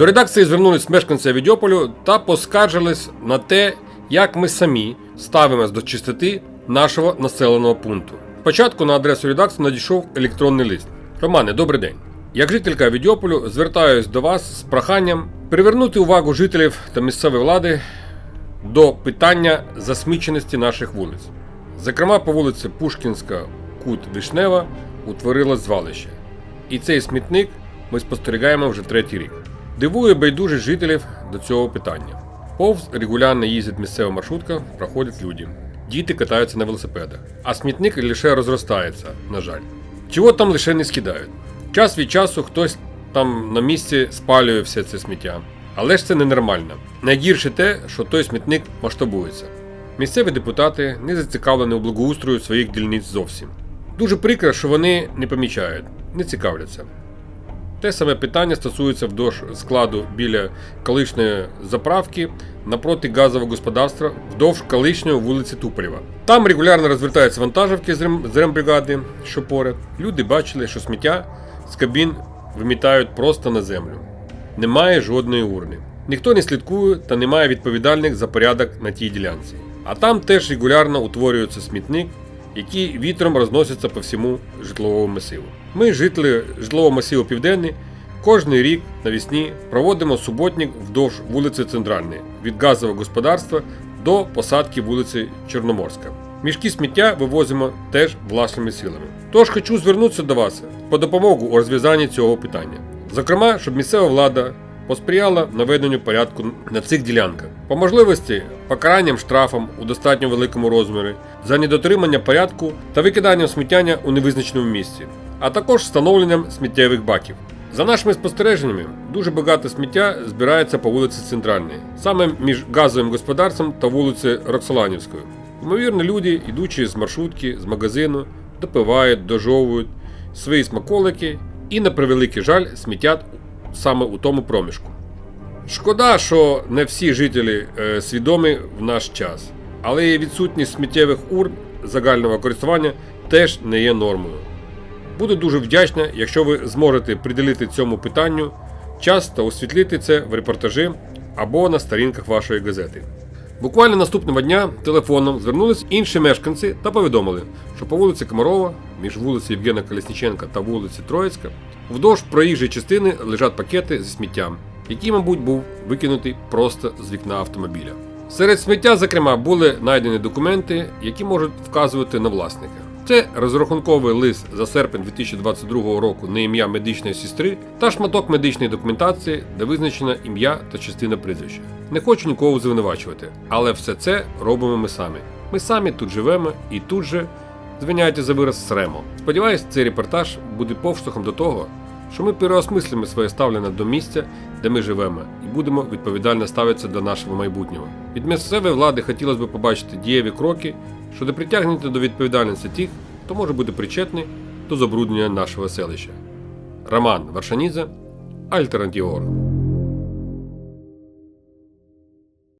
До редакції звернулись мешканці Авідіополю та поскаржились на те, як ми самі ставимось до чистоти нашого населеного пункту. Спочатку на адресу редакції надійшов електронний лист. Романе, добрий день. Як жителька Авідіополю звертаюсь до вас з проханням привернути увагу жителів та місцевої влади до питання засміченості наших вулиць. Зокрема, по вулиці Пушкінська, Кут Вишнева утворилось звалище. І цей смітник ми спостерігаємо вже третій рік. Дивує байдужість жителів до цього питання. Повз регулярно їздить місцева маршрутка, проходять люди. Діти катаються на велосипедах, а смітник лише розростається, на жаль. Чого там лише не скидають. Час від часу хтось там на місці спалює все це сміття. Але ж це ненормально. Найгірше те, що той смітник масштабується. Місцеві депутати не зацікавлені у благоустрою своїх дільниць зовсім. Дуже прикро, що вони не помічають, не цікавляться. Те саме питання стосується вдовж складу біля колишньої заправки напроти газового господарства вдовж колишньої вулиці Туполєва. Там регулярно розвертаються вантажівки з рембригади, що поряд. Люди бачили, що сміття з кабін вимітають просто на землю. Немає жодної урни. Ніхто не слідкує та немає відповідальних за порядок на тій ділянці. А там теж регулярно утворюється смітник, який вітром розноситься по всьому житловому масиву. Ми, жителі житлового масиву Південний, кожен рік навесні проводимо суботник вдовж вулиці Центральної від газового господарства до посадки вулиці Чорноморська. Мішки сміття вивозимо теж власними силами. Тож хочу звернутися до вас по допомогу у розв'язанні цього питання. Зокрема, щоб місцева влада посприяла наведенню порядку на цих ділянках. По можливості покаранням штрафом у достатньо великому розмірі за недотримання порядку та викиданням сміття у невизначеному місці, а також встановленням сміттєвих баків. За нашими спостереженнями, дуже багато сміття збирається по вулиці Центральній, саме між газовим господарством та вулицею Роксоланівською. Ймовірно, люди, йдучи з маршрутки, з магазину, допивають, дожовують свої смаколики і, на превеликий жаль, смітять саме у тому проміжку. Шкода, що не всі жителі е, свідомі в наш час, але і відсутність сміттєвих урн загального користування теж не є нормою. Буду дуже вдячна, якщо ви зможете приділити цьому питанню час та освітлити це в репортажі або на сторінках вашої газети. Буквально наступного дня телефоном звернулись інші мешканці та повідомили, що по вулиці Комарова, між вулицею Євгена Колесніченка та вулиці Троїцька, вдовж проїжджої частини лежать пакети зі сміттям, який, мабуть, був викинутий просто з вікна автомобіля. Серед сміття, зокрема, були знайдені документи, які можуть вказувати на власника. Це розрахунковий лист за серпень 2022 року на ім'я медичної сестри та шматок медичної документації, де визначено ім'я та частина прізвища. Не хочу нікого звинувачувати, але все це робимо ми самі. Ми самі тут живемо і тут же, звиняйте за вираз, сремо. Сподіваюсь, цей репортаж буде повштовхом до того, що ми переосмислимо своє ставлення до місця, де ми живемо, і будемо відповідально ставитися до нашого майбутнього. Від місцевої влади хотілося б побачити дієві кроки щодо притягнете до відповідальності тих, хто може бути причетний до забруднення нашого селища. Роман Варшанідзе, Альтернатіор.